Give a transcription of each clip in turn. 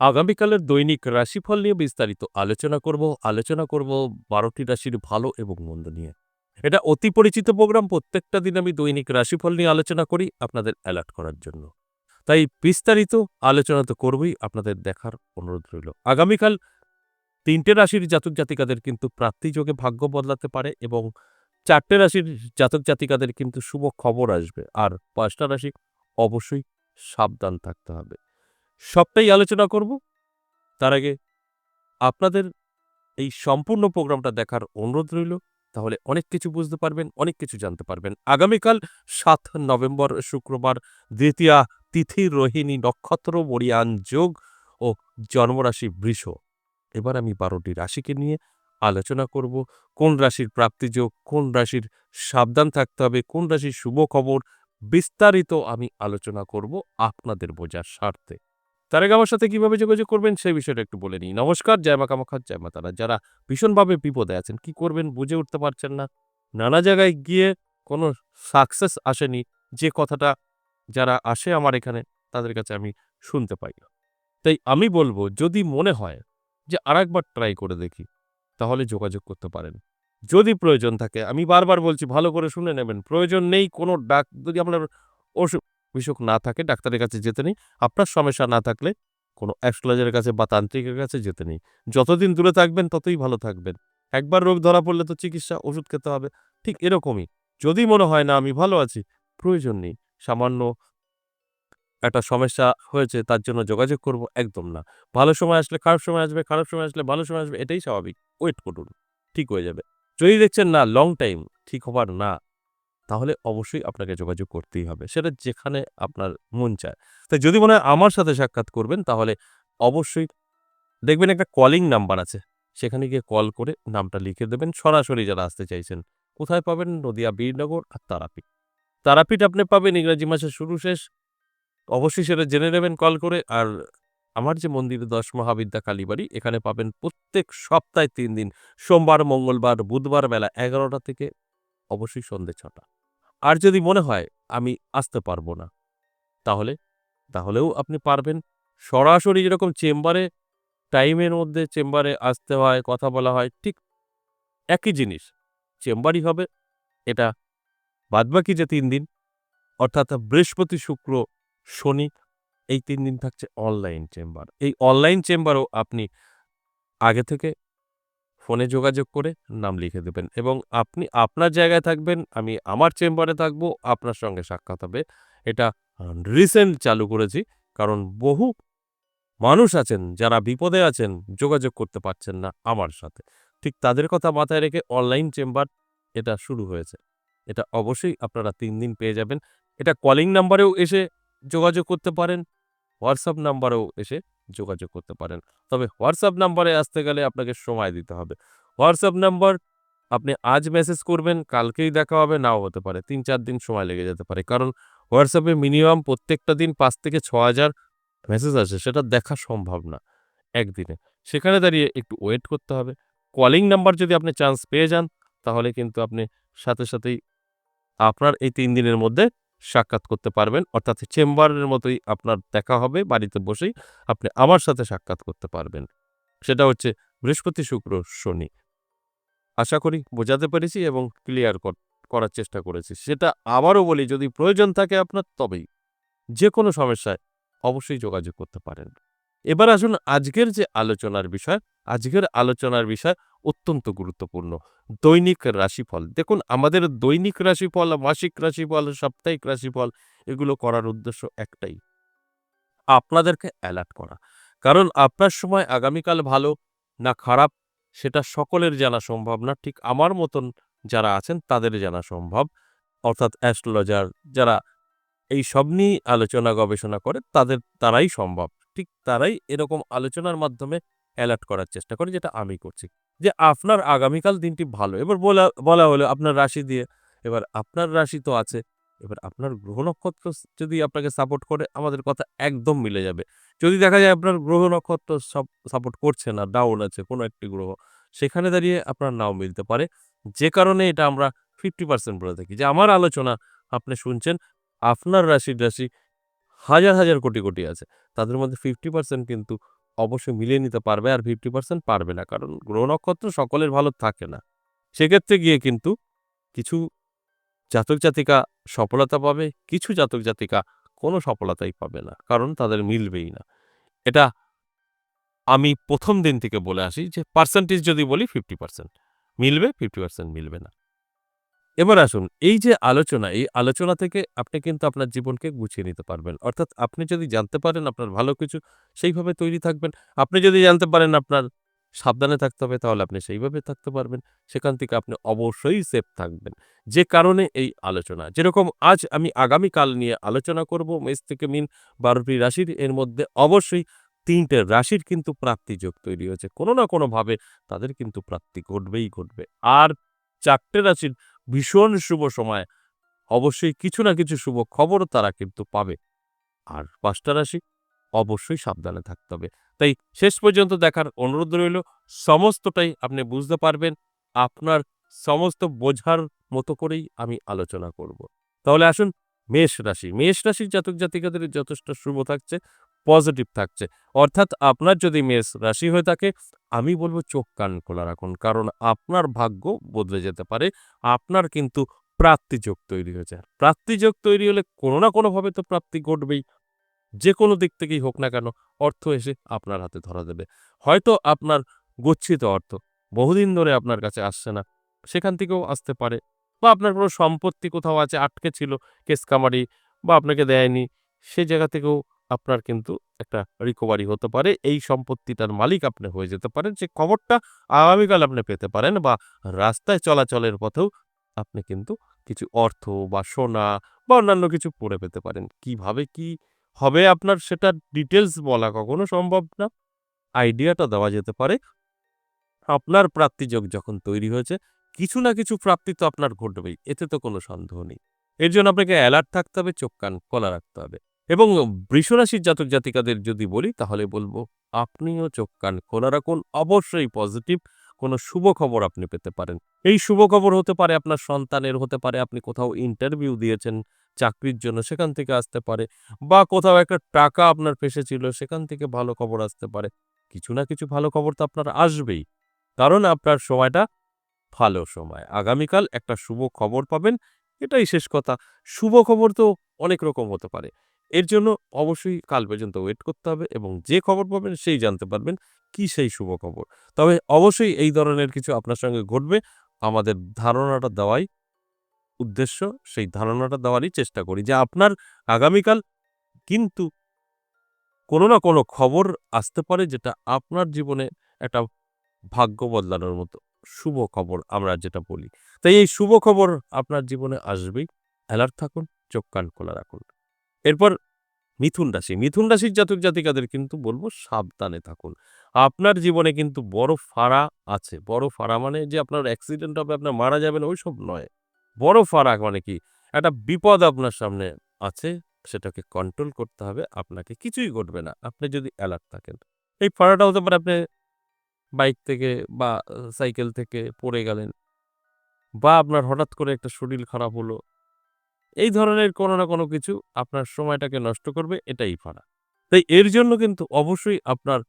আগামীকালের দৈনিক রাশিফল নিয়ে বিস্তারিত আলোচনা করব আলোচনা করব বারোটি রাশির ভালো এবং মন্দ নিয়ে। এটা অতি পরিচিত প্রোগ্রাম, প্রত্যেকটা দিন আমি দৈনিক রাশিফল নিয়ে আলোচনা করি আপনাদের অ্যালার্ট করার জন্য। তাই বিস্তারিত আলোচনা তো করবই, আপনাদের দেখার অনুরোধ রইল। আগামীকাল তিনটে রাশির জাতক জাতিকাদের কিন্তু প্রাপ্তিযোগে ভাগ্য বদলাতে পারে এবং চারটে রাশির জাতক জাতিকাদের কিন্তু শুভ খবর আসবে। আর পাঁচটা রাশি অবশ্যই সাবধান থাকতে হবে। সবটাই আলোচনা করব। তার আগে আপনাদের এই সম্পূর্ণ প্রোগ্রামটা দেখার অনুরোধ রইল। তাহলে অনেক কিছু বুঝতে পারবেন, অনেক কিছু জানতে পারবেন। আগামীকাল সাত নভেম্বর শুক্রবার দ্বিতীয়া তিথি রোহিণী নক্ষত্র বরিয়ান যোগ ও জন্মরাশি বৃষ। এবার আমি বারোটি রাশিকে নিয়ে আলোচনা করব। কোন রাশির প্রাপ্তিযোগ, কোন রাশির সাবধান থাকতে হবে, কোন রাশির শুভ খবর, বিস্তারিত আমি আলোচনা করব আপনাদের বোঝার স্বার্থে। তার আগে আমার সাথে কীভাবে যোগাযোগ করবেন সেই বিষয়টা একটু বলে নিই নমস্কার, জয় মা কামাখ্যা জয় মা তারা। যারা ভীষণভাবে বিপদে আছেন, কি করবেন বুঝে উঠতে পারছেন না। নানা জায়গায় গিয়ে কোনো সাকসেস আসেনি, যে কথাটা যারা আসে আমার এখানে, তাদের কাছে আমি শুনতে পাই না। তাই আমি বলব, যদি মনে হয় যে আর একবার ট্রাই করে দেখি, তাহলে যোগাযোগ করতে পারেন। যদি প্রয়োজন থাকে, আমি বারবার বলছি, ভালো করে শুনে নেবেন। প্রয়োজন নেই, কোনো ডাক যদি আপনার অসুখ বিসুখ না থাকে, ডাক্তারের কাছে যেতে নেই। আপনার সমস্যা না থাকলে কোনো অ্যাস্ট্রোলজারের কাছে বা তান্ত্রিকের কাছে যেতে নেই। যতদিন দূরে থাকবেন, ততই ভালো থাকবেন। একবার রোগ ধরা পড়লে তো চিকিৎসা, ওষুধ খেতে হবে। ঠিক এরকমই। যদি মনে হয়, না, আমি ভালো আছি, প্রয়োজন নেই। সামান্য একটা সমস্যা হয়েছে, তার জন্য যোগাযোগ করব, একদম না। ভালো সময় আসলে খারাপ সময় আসবে, খারাপ সময় আসলে ভালো সময় আসবে, এটাই স্বাভাবিক। ওয়েট করুন, ঠিক হয়ে যাবে। যদি দেখছেন, না লং টাইম ঠিক হবার না। তাহলে অবশ্যই আপনাকে যোগাযোগ করতেই হবে। সেটা যেখানে আপনার মন চায়। তাই যদি মনে হয় আমার সাথে সাক্ষাৎ করবেন, তাহলে অবশ্যই দেখবেন একটা কলিং নাম্বার আছে। সেখানে গিয়ে কল করে নামটা লিখে দেবেন। সরাসরি যারা আসতে চাইছেন, কোথায় পাবেন? নদিয়া, বীরনগর আর তারাপীঠ। তারাপীঠ আপনি পাবেন, ইংরাজি মাসের শুরু শেষ। অবশ্যই সেটা জেনে নেবেন কল করে। আর আমার যে মন্দির, দশ মহাবিদ্যা, কালীবাড়ি, এখানে পাবেন প্রত্যেক সপ্তাহে তিন দিন। সোমবার, মঙ্গলবার, বুধবার বেলা এগারোটা থেকে অবশ্যই সন্ধে ছটা। আর যদি মনে হয় আমি আসতে পারব না, তাহলে, তাহলেও আপনি পারবেন। সরাসরি যেরকম চেম্বারে, টাইমের মধ্যে চেম্বারে আসতে হয়, কথা বলা হয়, ঠিক একই জিনিস। চেম্বারই হবে, এটা বাদবাকি যে তিন দিন, অর্থাৎ বৃহস্পতি, শুক্র, শনি, এই তিন দিন থাকছে অনলাইন চেম্বার। এই অনলাইন চেম্বারও আপনি আগে থেকে ফোনে যোগাযোগ করে নাম লিখে দেবেন এবং আপনি আপনার জায়গায় থাকবেন, আমি আমার চেম্বারে থাকব, আপনার সঙ্গে সাক্ষাৎ হবে। এটা রিসেন্ট চালু করেছি, কারণ বহু মানুষ আছেন, যারা বিপদে আছেন, যোগাযোগ করতে পারছেন না আমার সাথে। ঠিক তাদের কথা মাথায় রেখে অনলাইন চেম্বার এটা শুরু হয়েছে। এটা অবশ্যই আপনারা তিন দিন পেয়ে যাবেন। এটা কলিং নাম্বারেও এসে যোগাযোগ করতে পারেন হোয়াটসঅ্যাপ নাম্বারেও এসে যোগাযোগ করতে পারেন। তবে হোয়াটসঅ্যাপ নাম্বারে আসতে গেলে আপনাকে সময় দিতে হবে। হোয়াটসঅ্যাপ নাম্বার আপনি আজ মেসেজ করবেন, কালকেই দেখা হবে, নাও হতে পারে। তিন চার দিন সময় লেগে যেতে পারে। কারণ হোয়াটসঅ্যাপে মিনিমাম প্রত্যেকটা দিন পাঁচ থেকে ছ হাজার মেসেজ আসে, সেটা দেখা সম্ভব না একদিনে। সেখানে দাঁড়িয়ে একটু ওয়েট করতে হবে। কলিং নাম্বার যদি আপনি চান্স পেয়ে যান, তাহলে কিন্তু আপনি সাথে সাথেই আপনার এই তিন দিনের মধ্যে সাক্ষাৎ করতে পারবেন। অর্থাৎ চেম্বারের মতোই আপনার দেখা হবে, বাড়িতে বসেই আপনি আমার সাথে সাক্ষাৎ করতে পারবেন। সেটা হচ্ছে বৃহস্পতি শুক্র শনি। আশা করি বোঝাতে পেরেছি এবং ক্লিয়ার করার চেষ্টা করেছি। সেটা আবারও বলি, যদি প্রয়োজন থাকে আপনার, তবেই। যে কোনো সমস্যায় অবশ্যই যোগাযোগ করতে পারেন। এবার আসুন আজকের যে আলোচনার বিষয়, আজকের আলোচনার বিষয় অত্যন্ত গুরুত্বপূর্ণ। দৈনিক রাশিফল। দেখুন, আমাদের দৈনিক রাশিফল, মাসিক রাশিফল, সাপ্তাহিক রাশিফল, এগুলো করার উদ্দেশ্য একটাই। আপনাদেরকে অ্যালার্ট করা। কারণ আপনার সময় আগামীকাল ভালো, না খারাপ, সেটা সকলের জানা সম্ভব না। ঠিক আমার মতন যারা আছেন, তাদের জানা সম্ভব। অর্থাৎ অ্যাস্ট্রোলজার যারা এই সব নিয়েই আলোচনা গবেষণা করে, তাদের, তারাই সম্ভব। ঠিক তারাই এরকম আলোচনার মাধ্যমে অ্যালার্ট করার চেষ্টা করে, যেটা আমি করছি। যে আপনার আগামীকাল দিনটি ভালো, এবার বলা বলা হলো আপনার রাশি দিয়ে, এবার আপনার রাশি তো আছে, এবার আপনার গ্রহ নক্ষত্র যদি আপনাকে সাপোর্ট করে, আমাদের কথা একদম মিলে যাবে। যদি দেখা যায় আপনার গ্রহ নক্ষত্র সব সাপোর্ট করছে না ডাউন আছে কোনো একটি গ্রহ, সেখানে দাঁড়িয়ে আপনার নাও মিলতে পারে। যে কারণে এটা আমরা ফিফটি পার্সেন্ট বলে থাকি। যে আমার আলোচনা আপনি শুনছেন, আপনার রাশির রাশি হাজার হাজার কোটি কোটি আছে তাদের মধ্যে ফিফটি পার্সেন্ট কিন্তু অবশ্যই মিলিয়ে নিতে পারবে আর 50% পারবে না। কারণ গ্রহ নক্ষত্র সকলের ভালো থাকে না। সেক্ষেত্রে গিয়ে কিন্তু কিছু জাতক জাতিকা সফলতা পাবে, কিছু জাতক জাতিকা কোনো সফলতাই পাবে না। কারণ তাদের মিলবেই না। এটা আমি প্রথম দিন থেকে বলে আসি যে পার্সেন্টেজ যদি বলি 50% মিলবে, 50% মিলবে না। এবার আসুন এই যে আলোচনা, এই আলোচনা থেকে আপনি কিন্তু আপনার জীবনকে গুছিয়ে নিতে পারবেন। অর্থাৎ আপনি যদি জানতে পারেন আপনার ভালো কিছু সেইভাবে তৈরি থাকবেন। আপনি যদি জানতে পারেন আপনার সাবধানে থাকতে হবে তাহলে আপনি সেইভাবে থাকতে পারবেন। সেখান থেকে আপনি অবশ্যই সেফ থাকবেন। যে কারণে এই আলোচনা। যেরকম আজ আমি আগামীকাল নিয়ে আলোচনা করব মেষ থেকে মিন বারোটি রাশির এর মধ্যে অবশ্যই ৩ টে রাশির কিন্তু প্রাপ্তিযোগ তৈরি হয়েছে। কোনো না কোনোভাবে তাদের কিন্তু প্রাপ্তি ঘটবেই ঘটবে। আর চারটে রাশির ভীষণ শুভ সময়। অবশ্যই কিছু না কিছু শুভ খবরও তারা কিন্তু পাবে। আর পাঁচটা রাশি অবশ্যই সাবধানে থাকতে হবে। তাই শেষ পর্যন্ত দেখার অনুরোধ রইল। সমস্তটাই আপনি বুঝতে পারবেন। আপনার সমস্ত বোঝার মতো করেই আমি আলোচনা করব। তাহলে আসুন মেষ রাশি। মেষ রাশির জাতক জাতিকাদের যথেষ্ট শুভ থাকছে, পজিটিভ থাকছে। অর্থাৎ আপনার যদি মেষ রাশি হয়ে থাকে আমি বলব চোখ, কান খোলা রাখুন। কারণ আপনার ভাগ্য বদলে যেতে পারে। আপনার কিন্তু প্রাপ্তিযোগ তৈরি হয়েছে। প্রাপ্তিযোগ তৈরি হলে কোনো না কোনোভাবে তো প্রাপ্তি ঘটবেই। যে কোনো দিক থেকেই হোক না কেন, অর্থ এসে আপনার হাতে ধরা দেবে। হয়তো আপনার গচ্ছিত অর্থ বহুদিন ধরে আপনার কাছে আসছে না। সেখান থেকেও আসতে পারে বা আপনার কোনো সম্পত্তি কোথাও আছে, আটকে ছিল, কেস-কামারি বা আপনাকে দেয়নি। সে জায়গা থেকেও আপনার কিন্তু একটা রিকভারি হতে পারে। এই সম্পত্তিটার মালিক আপনি হয়ে যেতে পারেন। যে খবরটা আগামীকাল আপনি পেতে পারেন বা রাস্তায় চলাচলের পথেও আপনি কিন্তু কিছু অর্থ বা সোনা বা অন্যান্য কিছু পড়ে পেতে পারেন। কীভাবে কি হবে আপনার সেটা ডিটেলস বলা কখনো সম্ভব না। আইডিয়াটা দেওয়া যেতে পারে। আপনার প্রাপ্তিযোগ যখন তৈরি হয়েছে কিছু না কিছু প্রাপ্তি তো আপনার ঘটবেই। এতে তো কোনো সন্দেহ নেই। এর জন্য আপনাকে অ্যালার্ট থাকতে হবে, চোখ কান খোলা রাখতে হবে। এবং বৃষরাশির জাতক জাতিকাদের যদি বলি তাহলে বলব আপনিও চোখ কান খোলা রাখুন। অবশ্যই পজিটিভ কোনো শুভ খবর আপনি পেতে পারেন। এই শুভ খবর হতে পারে আপনার সন্তানের, হতে পারে আপনি কোথাও ইন্টারভিউ দিয়েছেন চাকরির জন্য সেখান থেকে আসতে পারে বা কোথাও একটা টাকা আপনার ফেঁসেছিল সেখান থেকে ভালো খবর আসতে পারে। কিছু না কিছু ভালো খবর তো আপনার আসবেই। কারণ আপনার সময়টা ভালো সময়। আগামীকাল একটা শুভ খবর পাবেন। এটাই শেষ কথা। শুভ খবর তো অনেক রকম হতে পারে। এর জন্য অবশ্যই কাল পর্যন্ত ওয়েট করতে হবে এবং যে খবর পাবেন সেই জানতে পারবেন কি সেই শুভ খবর। তবে অবশ্যই এই ধরনের কিছু আপনার সঙ্গে ঘটবে। আমাদের ধারণাটা দেওয়াই উদ্দেশ্য। সেই ধারণাটা দেওয়ারই চেষ্টা করি যে আপনার আগামীকাল কিন্তু কোনো না কোনো খবর আসতে পারে যেটা আপনার জীবনে একটা ভাগ্য বদলানোর মতো শুভ খবর আমরা যেটা বলি। তাই এই শুভ খবর আপনার জীবনে আসবেই। অ্যালার্ট থাকুন, চোখ কান খোলা রাখুন। এরপর মিথুন রাশি। মিথুন রাশির জাতক জাতিকাদের কিন্তু বলব সাবধানে থাকুন। আপনার জীবনে কিন্তু বড় ফাঁড়া আছে। বড় ফাঁড়া মানে যে আপনার অ্যাক্সিডেন্ট হবে, আপনার মারা যাবেন ওইসব নয়। বড় ফাঁড়া মানে কি? একটা বিপদ আপনার সামনে আছে সেটাকে কন্ট্রোল করতে হবে আপনাকে। কিছুই ঘটবে না। আপনি যদি অ্যালার্ট থাকেন। এই ফাঁড়াটা হতে পারে আপনি বাইক থেকে বা সাইকেল থেকে পড়ে গেলেন। বা আপনার হঠাৎ করে একটা শরীর খারাপ হলো। এই ধরনের কোনো না কোনো কিছু আপনার সময়টাকে নষ্ট করবে এটাই ফাঁড়া। তাই এর জন্য কিন্তু অবশ্যই আপনার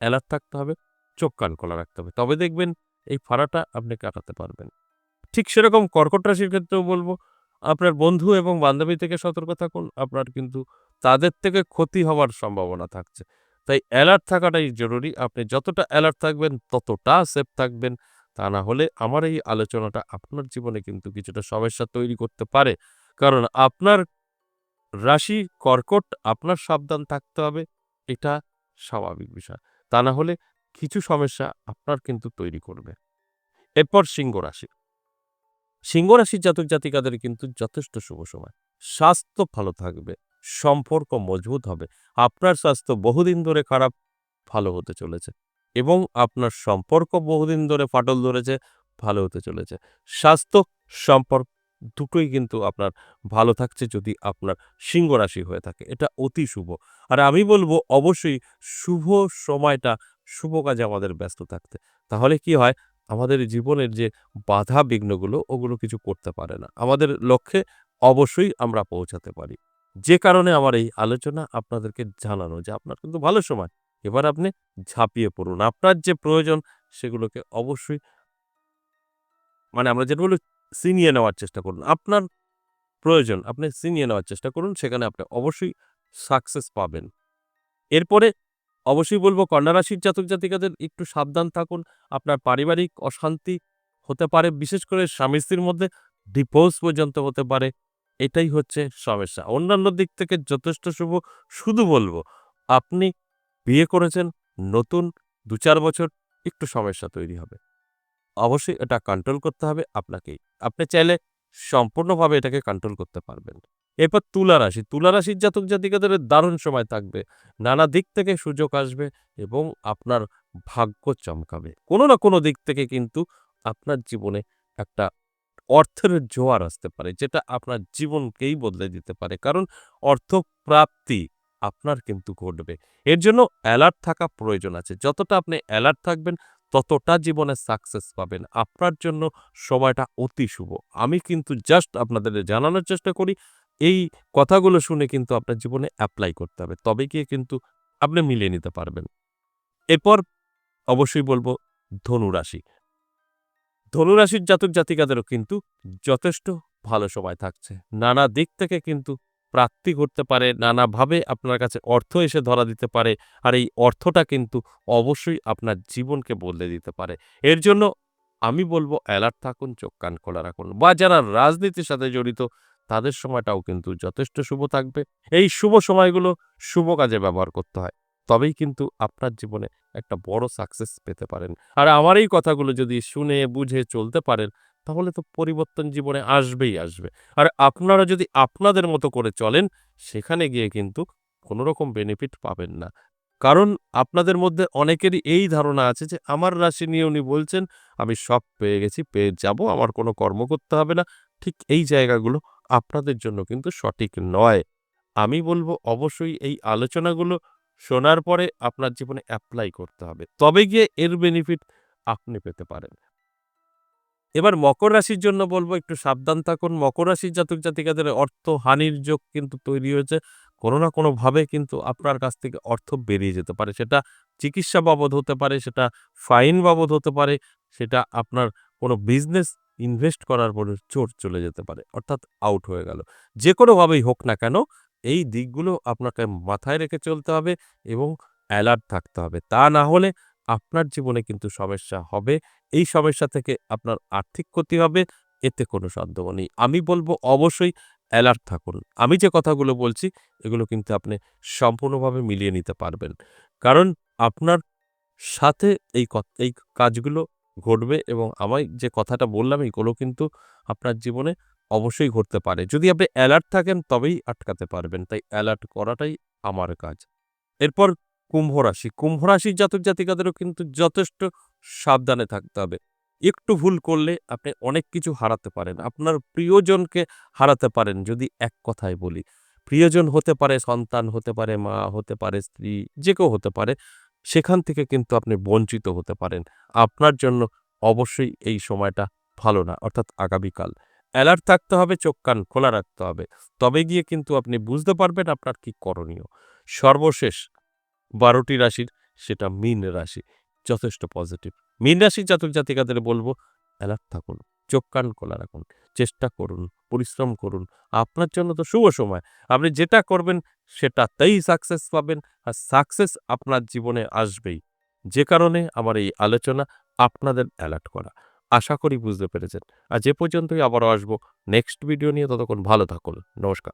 অ্যালার্ট থাকতে হবে, চোখ কান খোলা রাখতে হবে। তবে দেখবেন এই ফাঁড়াটা আপনি কাটাতে পারবেন। ঠিক সেরকম কর্কট রাশির ক্ষেত্রেও বলব আপনার বন্ধু এবং বান্ধবী থেকে সতর্ক থাকুন। আপনার কিন্তু তাদের থেকে ক্ষতি হওয়ার সম্ভাবনা থাকছে। তাই অ্যালার্ট থাকাটাই জরুরি। আপনি যতটা অ্যালার্ট থাকবেন ততটা সেফ থাকবেন। তা না হলে আমার এই আলোচনাটা আপনার জীবনে কিন্তু কিছুটা সমস্যা তৈরি করতে পারে। কারণ আপনার রাশি কর্কট, আপনার সাবধান থাকতে হবে। এটা স্বাভাবিক বিষয়। তা না হলে কিছু সমস্যা আপনার কিন্তু তৈরি করবে। এরপর সিংহ রাশি। সিংহ রাশির জাতক জাতিকাদের কিন্তু যথেষ্ট শুভ সময়। স্বাস্থ্য ভালো থাকবে, সম্পর্ক মজবুত হবে। আপনার স্বাস্থ্য বহুদিন ধরে খারাপ, ভালো হতে চলেছে এবং আপনার সম্পর্ক বহুদিন ধরে ফাটল ধরেছে, ভালো হতে চলেছে। স্বাস্থ্য, সম্পর্ক দুটোই কিন্তু আপনার ভালো থাকছে যদি আপনার সিংহ রাশি হয়ে থাকে। এটা অতি শুভ। আর আমি বলব অবশ্যই শুভ সময়টা, শুভ কাজে আমাদের ব্যস্ত থাকতে। তাহলে কি হয়? আমাদের জীবনের যে বাধা বিঘ্নগুলো, ওগুলো কিছু করতে পারে না। আমাদের লক্ষ্যে অবশ্যই আমরা পৌঁছাতে পারি। যে কারণে আমার এই আলোচনা আপনাদেরকে জানানো যে আপনার কিন্তু ভালো সময়। এবার আপনি ঝাঁপিয়ে পড়ুন আপনার যে প্রয়োজন, সেগুলোকে অবশ্যই মানে আমরা যেটা বলি ছিনিয়ে নেওয়ার চেষ্টা করুন। আপনার প্রয়োজন, আপনি ছিনিয়ে নেওয়ার চেষ্টা করুন, সেখানে আপনি অবশ্যই সাকসেস পাবেন। এরপরে অবশ্যই বলব, কন্যা রাশির জাতক জাতিকাদের একটু সাবধান থাকুন। আপনার পারিবারিক অশান্তি হতে পারে, বিশেষ করে স্বামী স্ত্রীর মধ্যে ডিভোর্স পর্যন্ত হতে পারে। এটাই হচ্ছে সমস্যা। অন্যান্য দিক থেকে যথেষ্ট শুভ, শুধু বলব, আপনি বিয়ে করেছেন, নতুন দু চার বছর, একটু সমস্যা তৈরি হবে। অবশ্যই এটা কন্ট্রোল করতে হবে আপনাকেই। আপনি চাইলে সম্পূর্ণভাবে এটাকে কন্ট্রোল করতে পারবেন। এরপর তুলা রাশি, তুলা রাশির জাতক জাতিকাদের দারুণ সময় থাকবে। নানা দিক থেকে সুযোগ আসবে এবং আপনার ভাগ্য চমকাবে। কোনো না কোনো দিক থেকে কিন্তু আপনার জীবনে একটা অর্থের জোয়ার আসতে পারে, যেটা আপনার জীবনকেই বদলে দিতে পারে। কারণ অর্থ প্রাপ্তি আপনার কিন্তু ঘটবে। এর জন্য অ্যালার্ট থাকা প্রয়োজন আছে। যতটা আপনি অ্যালার্ট থাকবেন ততটা জীবনে সাকসেস পাবেন। আপনার জন্য সময়টা অতি শুভ। আমি কিন্তু জাস্ট আপনাদের জানানোর চেষ্টা করি, এই কথাগুলো শুনে কিন্তু আপনার জীবনে অ্যাপ্লাই করতে হবে। তবে গিয়ে কিন্তু আপনি মিলিয়ে নিতে পারবেন। এরপর অবশ্যই বলব ধনুরাশি। ধনুরাশির জাতক জাতিকাদেরও কিন্তু যথেষ্ট ভালো সময় থাকছে। নানা দিক থেকে কিন্তু প্রাপ্তি করতে পারে, নানাভাবে আপনার কাছে অর্থ এসে ধরা দিতে পারে, আর এই অর্থটা কিন্তু অবশ্যই আপনার জীবনকে বদলে দিতে পারে। এর জন্য আমি বলব, অ্যালার্ট থাকুন, চোখ কান খোলা রাখুন। বা যারা রাজনীতির সাথে জড়িত, তাদের সময়টাও কিন্তু যথেষ্ট শুভ থাকবে। এই শুভ সময়গুলো শুভ কাজে ব্যবহার করতে হয়। তবেই কিন্তু আপনার জীবনে একটা বড় সাকসেস পেতে পারেন। আর আমার এই কথাগুলো যদি শুনে, বুঝে চলতে পারেন তাহলে তো পরিবর্তন জীবনে আসবেই আসবে। আর আপনারা যদি আপনাদের মতো করে চলেন, সেখানে গিয়ে কিন্তু কোনো রকম বেনিফিট পাবেন না। কারণ আপনাদের মধ্যে অনেকেরই এই ধারণা আছে যে, আমার রাশি নিয়ে উনি বলছেন, আমি সব পেয়ে গেছি, পেয়ে যাব, আমার কোনো কর্ম করতে হবে না। ঠিক এই জায়গাগুলো আপনাদের জন্য কিন্তু সঠিক নয়। আমি বলব, অবশ্যই এই আলোচনাগুলো শোনার পরে আপনার জীবনে অ্যাপ্লাই করতে হবে। তবে গিয়ে এর বেনিফিট আপনি পেতে পারেন। এবার মকর রাশির জন্য বলব একটু সাবধান থাকুন। মকর রাশির জাতক জাতিকাদের অর্থ হানির যোগ কিন্তু তৈরি হয়েছে। কোনো না কোনোভাবে কিন্তু আপনার কাছ থেকে অর্থ বেরিয়ে যেতে পারে। সেটা চিকিৎসা বাবদ হতে পারে, সেটা ফাইন বাবদ হতে পারে, সেটা আপনার কোনো বিজনেস ইনভেস্ট করার পরে চোট চলে যেতে পারে, অর্থাৎ আউট হয়ে গেল। যে কোনোভাবেই হোক না কেন, এই দিকগুলো আপনাকে মাথায় রেখে চলতে হবে এবং অ্যালার্ট থাকতে হবে। তা না হলে আপনার জীবনে কিন্তু সমস্যা হবে। এই সমস্যা থেকে আপনার আর্থিক ক্ষতি হবে, এতে কোনো সন্দেহ নেই। আমি বলব অবশ্যই অ্যালার্ট থাকুন। আমি যে কথাগুলো বলছি, এগুলো কিন্তু আপনি সম্পূর্ণভাবে মিলিয়ে নিতে পারবেন। কারণ আপনার সাথে এই এই কাজগুলো ঘটবে এবং আমি যে কথাটা বললাম এইগুলো কিন্তু আপনার জীবনে অবশ্যই ঘটতে পারে। যদি আপনি অ্যালার্ট থাকেন, তবেই আটকাতে পারবেন। তাই অ্যালার্ট করাটাই আমার কাজ। এরপর কুম্ভ রাশি। কুম্ভ রাশির জাতক জাতিকাদেরও কিন্তু যথেষ্ট সাবধানে থাকতে হবে। একটু ভুল করলে আপনি অনেক কিছু হারাতে পারেন। আপনার প্রিয়জনকে হারাতে পারেন, যদি এক কথায় বলি। প্রিয়জন হতে পারে, সন্তান হতে পারে, মা হতে পারে, স্ত্রী, যে কেউ হতে পারে, সেখান থেকে কিন্তু আপনি বঞ্চিত হতে পারেন। আপনার জন্য অবশ্যই এই সময়টা ভালো না, অর্থাৎ আগামীকাল। অ্যালার্ট থাকতে হবে, চোখ কান খোলা রাখতে হবে। তবে গিয়ে কিন্তু আপনি বুঝতে পারবেন আপনার কি করণীয়। সর্বশেষ বারোটি রাশির, সেটা মীন রাশি, যথেষ্ট পজিটিভ মীন রাশির জাতক জাতিকাদের বলব অ্যালার্ট থাকুন, চোখ কান খোলা রাখুন, চেষ্টা করুন, পরিশ্রম করুন। আপনার জন্য তো শুভ সময়, আপনি যেটা করবেন, সেটাতেই সাকসেস পাবেন, আর সাকসেস আপনার জীবনে আসবেই। যে কারণে আমার এই আলোচনা, আপনাদের অ্যালার্ট করা। আশা করি বুঝতে পেরেছেন। আর যে পর্যন্তই আবারও আসব নেক্সট ভিডিও নিয়ে ততক্ষণ ভালো থাকুন, নমস্কার।